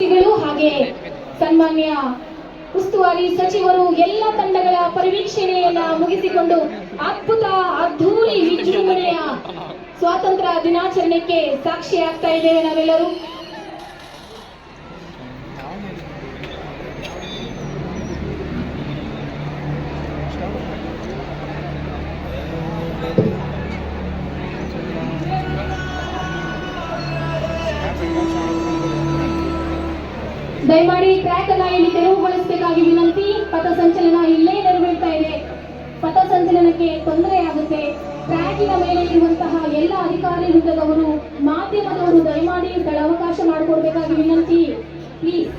ಹಾಗೆ ಸನ್ಮಾನ್ಯ ಉಸ್ತುವಾರಿ ಸಚಿವರು ಎಲ್ಲ ತಂಡಗಳ ಪರಿವೀಕ್ಷಣೆಯನ್ನ ಮುಗಿಸಿಕೊಂಡು ಅದ್ಭುತ, ಅದ್ಧೂರಿ ವಿಜೃಂಭಣೆಯ ಸ್ವಾತಂತ್ರ್ಯ ದಿನಾಚರಣೆಗೆ ಸಾಕ್ಷಿಯಾಗ್ತಾ ಇದ್ದೇವೆ ನಾವೆಲ್ಲರೂ. ದಯಮಾಡಿ ಟ್ರ್ಯಾಕ್ ಅನ್ನ ಇಲ್ಲಿ ತೆರವುಗೊಳಿಸಬೇಕಾಗಿ ವಿನಂತಿ. ಪಥಸಂಚಲನ ಇಲ್ಲೇ ನೆರವೇರ್ತಾ ಇದೆ. ಪಥಸಂಚಲನಕ್ಕೆ ತೊಂದರೆ ಆಗುತ್ತೆ ಟ್ರ್ಯಾಕಿನ ಮೇಲೆ ಇರುವಂತಹ ಎಲ್ಲ ಅಧಿಕಾರಿ ವೃಂದದವರು ಮಾಧ್ಯಮದವರು ದಯಮಾಡಿ ಸ್ಥಳಾವಕಾಶ ಮಾಡಿಕೊಡ್ಬೇಕಾಗಿ ವಿನಂತಿ. ಪ್ಲೀಸ್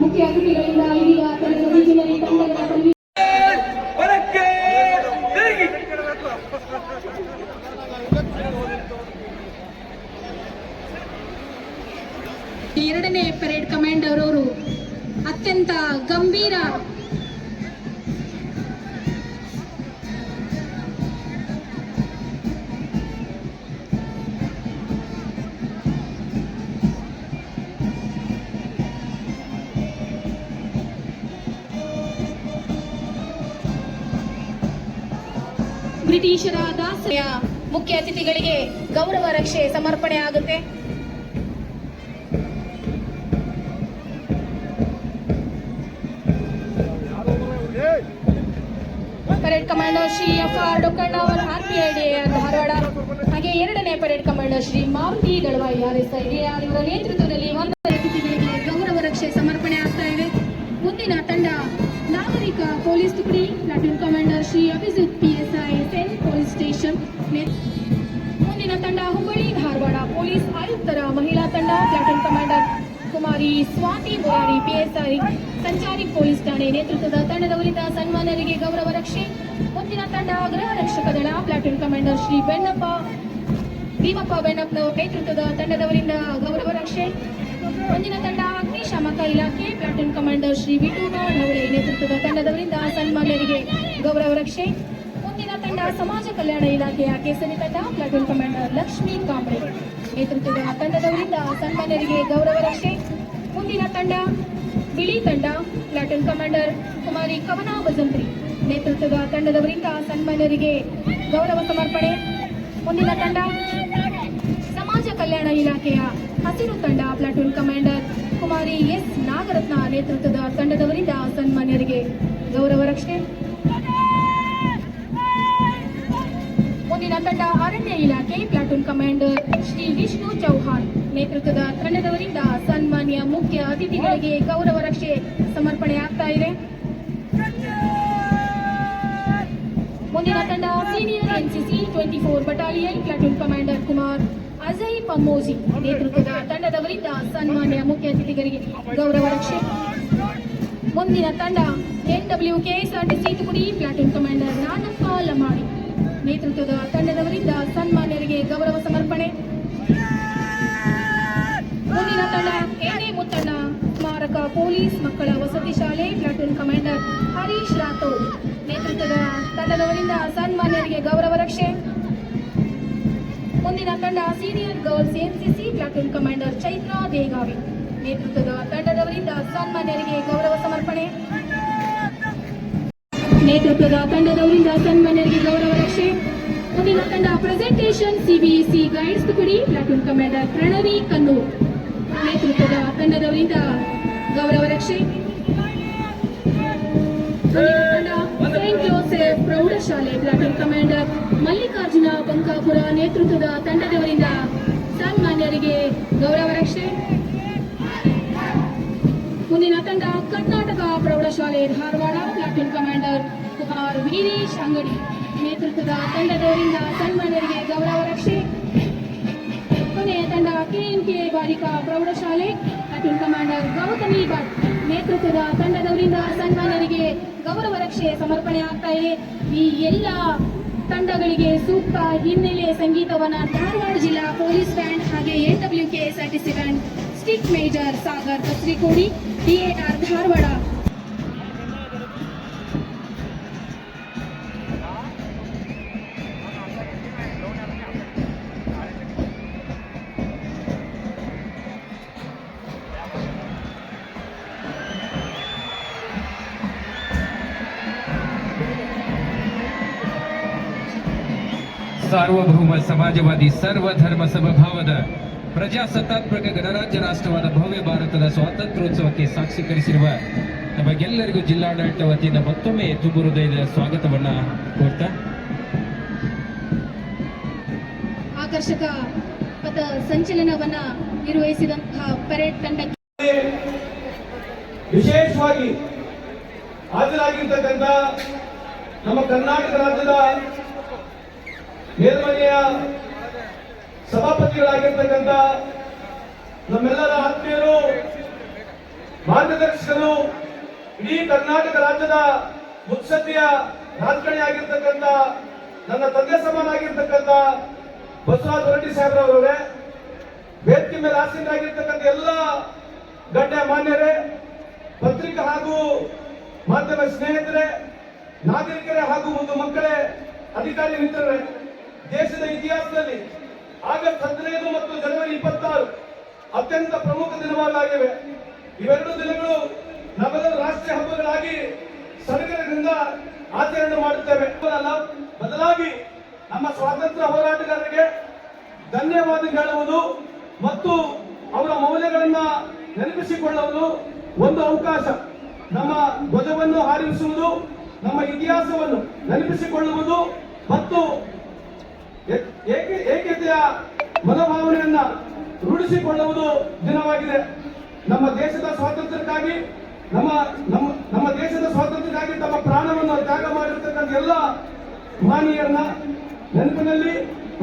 ಮುಖ್ಯ ಅತಿಥಿಗಳಿಂದ ಇದೀಗ ಎರಡನೇ ಪೆರೇಡ್ ಕಮಾಂಡರ್ ಅವರು ಅತ್ಯಂತ ಗಂಭೀರ ಬ್ರಿಟಿಷರ ದಾಸೆಯ ಮುಖ್ಯ ಅತಿಥಿಗಳಿಗೆ ಗೌರವ ರಕ್ಷೆ ಸಮರ್ಪಣೆ ಆಗುತ್ತೆ. Commander Shri F R Dokkanna ಅವರ R P I D Dharwad. ಹಾಗೆ ಎರಡನೇ parade commando Shri Maruti Dalavayi I D ಇವರ ನೇತೃತ್ವದಲ್ಲಿ ಒಂದು ಗೌರವ ರಕ್ಷೆ ಸಮರ್ಪಣೆ ಆಗ್ತಾ ಇದೆ. ಮುಂದಿನ ತಂಡ ನಾಗರಿಕ police ತುಕಡಿ, platoon commander Shri Abhijit I CEN police station. ಮುಂದಿನ ತಂಡ ಹುಬ್ಬಳ್ಳಿ, ಧಾರವಾಡ ಪೊಲೀಸ್ ಆಯುಕ್ತರ ಮಹಿಳಾ ತಂಡ, platoon commander Kumari Swati Murari PSI ಸಂಚಾರಿ ಪೊಲೀಸ್ ಠಾಣೆ ನೇತೃತ್ವದ ತಂಡದವರಿಂದ ಸನ್ಮಾನರಿಗೆ ಗೌರವ ರಕ್ಷೆ. ಮುಂದಿನ ತಂಡ ಗೃಹ ರಕ್ಷಕ ದಳ ಪ್ಲಾಟೂನ್ ಕಮಾಂಡರ್ ಶ್ರೀ ಬೆನ್ನಪ್ಪ, ಭೀಮಪ್ಪ ಬೆನ್ನಪ್ಪ ನೇತೃತ್ವದ ತಂಡದವರಿಂದ ಗೌರವ ರಕ್ಷೆ. ಮುಂದಿನ ತಂಡ ಅಗ್ನಿಶಾಮಕ ಇಲಾಖೆ ಪ್ಲಾಟೂನ್ ಕಮಾಂಡರ್ ಶ್ರೀ ವಿಟು ಅವರೇ ನೇತೃತ್ವದ ತಂಡದವರಿಂದ ಸನ್ಮಾನರಿಗೆ ಗೌರವ ರಕ್ಷೆ. ಮುಂದಿನ ತಂಡ ಸಮಾಜ ಕಲ್ಯಾಣ ಇಲಾಖೆಯ ಕೇಸರಿ ತಂಡ ಪ್ಲಾಟೂನ್ ಕಮಾಂಡರ್ ಲಕ್ಷ್ಮೀ ಕಾಂಬ್ಳೆ ನೇತೃತ್ವದ ತಂಡದವರಿಂದ ಸನ್ಮಾನ್ಯರಿಗೆ ಗೌರವ ರಕ್ಷೆ ಮುಂದಿನ ತಂಡ, ಬಿಳಿ ತಂಡ, ಪ್ಲಾಟೂನ್ ಕಮಾಂಡರ್ ಕುಮಾರಿ ಕವನ ಬಜಂತ್ರಿ ನೇತೃತ್ವದ ತಂಡದವರಿಂದ ಸನ್ಮಾನ್ಯರಿಗೆ ಗೌರವ ಸಮರ್ಪಣೆ. ಮುಂದಿನ ತಂಡ, ಸಮಾಜ ಕಲ್ಯಾಣ ಇಲಾಖೆಯ ಹಸಿರು ತಂಡ, platoon commander Kumari S Nagaratna ನೇತೃತ್ವದ ತಂಡದವರಿಂದ ಸನ್ಮಾನ್ಯರಿಗೆ ಗೌರವ ರಕ್ಷಣೆ ಮುಂದಿನ ತಂಡ ಅರಣ್ಯ ಇಲಾಖೆ ಪ್ಲಾಟೂನ್ ಕಮಾಂಡರ್ ಶ್ರೀ ವಿಷ್ಣು ಚೌಹಾಣ್ ನೇತೃತ್ವದ ತಂಡದವರಿಂದ ಸನ್ಮಾನ್ಯ ಮುಖ್ಯ ಅತಿಥಿಗಳಿಗೆ ಗೌರವ ರಕ್ಷೆ ಸಮರ್ಪಣೆ ಆಗ್ತಾ ಇದೆ. ಮುಂದಿನ ತಂಡ senior NCC twenty four battalion platoon commander Kumar Ajay Pammoji ನೇತೃತ್ವದ ತಂಡದವರಿಂದ ಸನ್ಮಾನ್ಯ ಮುಖ್ಯ ಅತಿಥಿಗಳಿಗೆ ಗೌರವ ರಕ್ಷೆ. ಮುಂದಿನ ತಂಡ ಎನ್ ಡಬ್ಲ್ಯೂ ಕೆಎಸ್ಆರ್ಟಿಸಿ ತುಕಡಿ ಪ್ಲಾಟೂನ್ ಕಮಾಂಡರ್ ನಾನಪ್ಪ ಲಮಾಡಿ ನೇತೃತ್ವದ ತಂಡದವರಿಂದ ಸನ್ಮಾನ್ಯರಿಗೆ ಗೌರವ ಸಮರ್ಪಣೆ. ಮುಂದಿನ ತಂಡ ಎಣ್ಣೆ ಮುತ್ತಣ್ಣ, ಸ್ಮಾರಕ ಪೊಲೀಸ್ ಮಕ್ಕಳ ವಸತಿ ಶಾಲೆ, ಪ್ಲಾಟೂನ್ ಕಮಾಂಡರ್ ಹರೀಶ್ ರಾಥೋಡ್. ನೇತೃತ್ವದ ತಂಡದವರಿಂದ ಸನ್ಮಾನ್ಯರಿಗೆ ಗೌರವ ರಕ್ಷೆ. ಮುಂದಿನ ತಂಡ senior girls NCC, platoon commander Chaitra Degavi. ನೇತೃತ್ವದ ತಂಡದವರಿಂದ ಸನ್ಮಾನ್ಯರಿಗೆ ಗೌರವ ಸಮರ್ಪಣೆ. ನೇತೃತ್ವದ ತಂಡದವರಿಂದ ಸನ್ಮಾನ್ಯರಿಗೆ ಗೌರವ ರಕ್ಷೆ. ಮುಂದಿನ ತಂಡ ಪ್ರೆಸೆಂಟೇಷನ್ ಸಿಬಿಎಸ್ಇ ಗೈಡ್ಸ್ ತುಕುಡಿ ಪ್ಲಾಟೂನ್ ಕಮಾಂಡರ್ ಪ್ರಣವಿ ಕನ್ನೂರ್ ನೇತೃತ್ವದ ತಂಡದವರಿಂದ ಗೌರವ ರಕ್ಷೆ. ಸೇಂಟ್ ಜೋಸೆಫ್ ಪ್ರೌಢಶಾಲೆ ಪ್ಲಾಟೂನ್ ಕಮಾಂಡರ್ ಮಲ್ಲಿಕಾರ್ಜುನ ಬಂಕಾಪುರ ನೇತೃತ್ವದ ತಂಡದವರಿಂದ ಸನ್ಮಾನ್ಯರಿಗೆ ಗೌರವ ರಕ್ಷೆ. ಮುಂದಿನ ತಂಡ ಕರ್ನಾಟಕ ಪ್ರೌಢಶಾಲೆ, ಧಾರವಾಡ. ಪ್ಲಾಟೂನ್ ಕಮಾಂಡರ್ ಕುಮಾರ್ ವೀರೇಶ್ ಅಂಗಡಿ ನೇತೃತ್ವದ ತಂಡದವರಿಂದ ಸನ್ಮಾನರಿಗೆ ಗೌರವ ರಕ್ಷೆ ಕೊನೆಯ ತಂಡ ಕೆಎನ್ಕೆ ಬಾಲಿಕಾ ಪ್ರೌಢಶಾಲೆ ಪ್ಲಾಟೂನ್ ಕಮಾಂಡರ್ ಗೌತಮಿ ಭಟ್ ನೇತೃತ್ವದ ತಂಡದವರಿಂದ ಸನ್ಮಾನರಿಗೆ ಗೌರವ ರಕ್ಷೆ ಸಮರ್ಪಣೆ ಆಗ್ತಾ ಇದೆ. ಈ ಎಲ್ಲ ತಂಡಗಳಿಗೆ ಸೂಕ್ತ ಹಿನ್ನೆಲೆ ಸಂಗೀತವನ್ನು ಧಾರವಾಡ ಜಿಲ್ಲಾ ಪೊಲೀಸ್ ಬ್ಯಾಂಡ್ ಹಾಗೆ N W K S R T C band stick major Sagar Kasrikodi DAR Dharwad ಸಾರ್ವಭೌಮ ಸಮಾಜವಾದಿ ಸರ್ವಧರ್ಮ ಸಮಭಾವದ ಪ್ರಜಾಸತ್ತಾತ್ಮಕ ಗಣರಾಜ್ಯ ರಾಷ್ಟ್ರವಾದ ಭವ್ಯ ಭಾರತದ ಸ್ವಾತಂತ್ರ್ಯೋತ್ಸವಕ್ಕೆ ಸಾಕ್ಷೀಕರಿಸಿರುವ ನಮಗೆಲ್ಲರಿಗೂ ಜಿಲ್ಲಾಡಳಿತ ವತಿಯಿಂದ ಮತ್ತೊಮ್ಮೆ ತುಂಬು ಹೃದಯದ ಸ್ವಾಗತವನ್ನ ಕೋರ್ತಾ. ಆಕರ್ಷಕ ಪಥ ಸಂಚಲನವನ್ನ ನಿರ್ವಹಿಸಿದಂತಹ ಪರೇಡ್ ತಂಡಕ್ಕೆ ವಿಶೇಷವಾಗಿ ಹಾಜರಾಗಿರ್ತಕ್ಕಂಥ ನಮ್ಮ ಕರ್ನಾಟಕ ರಾಜ್ಯದ ಮೇಲ್ಮನೆಯ ಸಭಾಪತಿಗಳಾಗಿರ್ತಕ್ಕಂಥ ನಮ್ಮೆಲ್ಲರ ಆತ್ಮೀಯರು, ಮಾರ್ಗದರ್ಶಕರು, ಇಡೀ ಕರ್ನಾಟಕ ರಾಜ್ಯದ ಮುತ್ಸದ್ದಿಯ ರಾಜಕಾರಣಿ ಆಗಿರ್ತಕ್ಕಂಥ, ನನ್ನ ತಂದೆ ಸಮಾನಾಗಿರ್ತಕ್ಕಂಥ ಬಸವರಾಜ ಹೊರಟ್ಟಿ ಸಾಹೇಬ್ರವರವರೇ ವೇದಿಕೆ ಮೇಲೆ ಆಸೀನರಾಗಿರ್ತಕ್ಕಂಥ ಎಲ್ಲ ಗಣ್ಯ ಮಾನ್ಯರೇ, ಪತ್ರಿಕಾ ಹಾಗೂ ಮಾಧ್ಯಮ ಸ್ನೇಹಿತರೆ, ನಾಗರಿಕರೇ ಹಾಗೂ ಒಂದು ಮಕ್ಕಳೇ, ಅಧಿಕಾರಿ ಮಿತ್ರರೇ ಇತಿಹಾಸದಲ್ಲಿ ಆಗಸ್ಟ್ ಹದಿನೈದು ಮತ್ತು ಜನವರಿ ಇಪ್ಪತ್ತಾರು ಅತ್ಯಂತ ಪ್ರಮುಖ ದಿನಗಳಾಗಿವೆ. ಇವೆರಡು ದಿನಗಳು ನಗರ ರಾಷ್ಟ್ರೀಯ ಹಬ್ಬಗಳಾಗಿ ಸಡಗರದಿಂದ ಆಚರಣೆ ಮಾಡುತ್ತೇವೆ. ಬದಲಾಗಿ ನಮ್ಮ ಸ್ವಾತಂತ್ರ್ಯ ಹೋರಾಟಗಾರರಿಗೆ ಧನ್ಯವಾದ ಹೇಳುವುದು ಮತ್ತು ಅವರ ಮೌಲ್ಯಗಳನ್ನ ನೆನಪಿಸಿಕೊಳ್ಳುವುದು ಒಂದು ಅವಕಾಶ. ನಮ್ಮ ಧ್ವಜವನ್ನು ಹಾರಿಸುವುದು, ನಮ್ಮ ಇತಿಹಾಸವನ್ನು ನೆನಪಿಸಿಕೊಳ್ಳುವುದು ಮತ್ತು ಏಕತೆಯ ಮನೋಭಾವನೆಯನ್ನ ರೂಢಿಸಿಕೊಳ್ಳುವುದು ದಿನವಾಗಿದೆ. ನಮ್ಮ ದೇಶದ ಸ್ವಾತಂತ್ರ್ಯಕ್ಕಾಗಿ, ನಮ್ಮ ನಮ್ಮ ನಮ್ಮ ದೇಶದ ಸ್ವಾತಂತ್ರ್ಯಕ್ಕಾಗಿ ತಮ್ಮ ಪ್ರಾಣವನ್ನು ತ್ಯಾಗ ಮಾಡಿರ್ತಕ್ಕಂಥ ಎಲ್ಲ ಮಾನೀಯರನ್ನ ನೆನಪಿನಲ್ಲಿ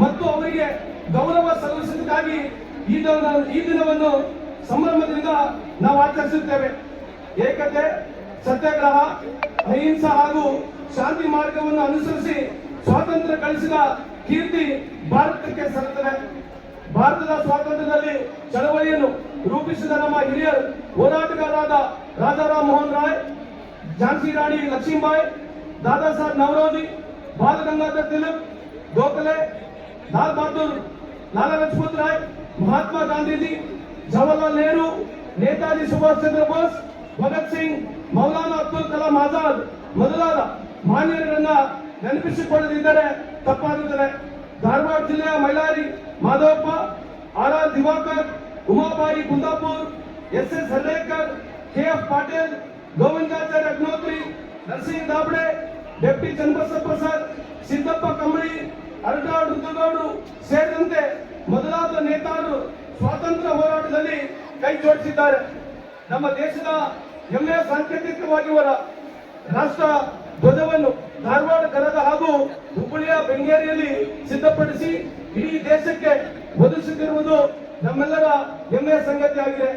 ಮತ್ತು ಅವರಿಗೆ ಗೌರವ ಸಲ್ಲಿಸೋದಕ್ಕಾಗಿ ಈ ದಿನ ಈ ದಿನವನ್ನು ಸಂಭ್ರಮದಿಂದ ನಾವು ಆಚರಿಸುತ್ತೇವೆ. ಏಕತೆ, ಸತ್ಯಾಗ್ರಹ, ಅಹಿಂಸಾ ಹಾಗೂ ಶಾಂತಿ ಮಾರ್ಗವನ್ನು ಅನುಸರಿಸಿ ಸ್ವಾತಂತ್ರ್ಯ ಗಳಿಸಿದ ಕೀರ್ತಿ ಭಾರತಕ್ಕೆ ಸಲ್ಲುತ್ತದೆ. ಭಾರತದ ಸ್ವಾತಂತ್ರ್ಯದಲ್ಲಿ ಚಳವಳಿಯನ್ನು ರೂಪಿಸಿದ ನಮ್ಮ ಹಿರಿಯರು ಹೋರಾಟಗಾರರಾದ ರಾಜಾರಾಮ್ ಮೋಹನ್ ರಾಯ್, ಝಾನ್ಸಿ ರಾಣಿ ಲಕ್ಷ್ಮೀಬಾಯಿ, ದಾದಾ ಸಾಹೇಬ್ ನವರೋಜಿ, ಬಾಲ ಗಂಗಾಧರ್ ತಿಲಕ್, ಗೋಖಲೆ, ಲಾಲ್ ಬಹದ್ದೂರ್, ಲಾಲಾ ಲಜಪತ್ ರಾಯ್, ಮಹಾತ್ಮ ಗಾಂಧೀಜಿ, ಜವಾಹರ್ಲಾಲ್ ನೆಹರು, ನೇತಾಜಿ ಸುಭಾಷ್ ಚಂದ್ರ ಬೋಸ್, ಭಗತ್ ಸಿಂಗ್, ಮೌಲಾನಾ ಅಬ್ದುಲ್ ಕಲಾಂ ಆಜಾದ್ ಮೊದಲಾದ ಮಾನ್ಯರನ್ನ ನೆನಪಿಸಿಕೊಳ್ಳದಿದ್ದರೆ ತಪ್ಪಾಗುತ್ತದೆ ಧಾರವಾಡ ಜಿಲ್ಲೆಯ Mailari Madhavappa, R Diwakar, Umabai Kundapur, S S Hallekar K F Patil, Govindacharya Agnihotri Narasing Dabade deputy Channabasappa sir Siddappa Kambali Aratad ರುದ್ರಗೌಡರು ಸೇರಿದಂತೆ ಮೊದಲಾದ ನೇತಾರರು ಸ್ವಾತಂತ್ರ್ಯ ಹೋರಾಟದಲ್ಲಿ ಕೈ ಜೋಡಿಸಿದ್ದಾರೆ. ನಮ್ಮ ದೇಶದ ಹೆಮ್ಮೆಯ ಸಾಂಕೇತಿಕವಾಗಿ ಅವರ ರಾಷ್ಟ್ರ ಧ್ವಜವನ್ನು ಧಾರವಾಡ ಕರದ ಹಾಗೂ ಹುಬ್ಬಳ್ಳಿಯ ಬೆಂಗೇರಿಯಲ್ಲಿ ಸಿದ್ಧಪಡಿಸಿ ಇಡೀ ದೇಶಕ್ಕೆ ಒದಗಿಸುತ್ತಿರುವುದು ನಮ್ಮೆಲ್ಲರ ಹೆಮ್ಮೆಯ ಸಂಗತಿಯಾಗಿದೆ.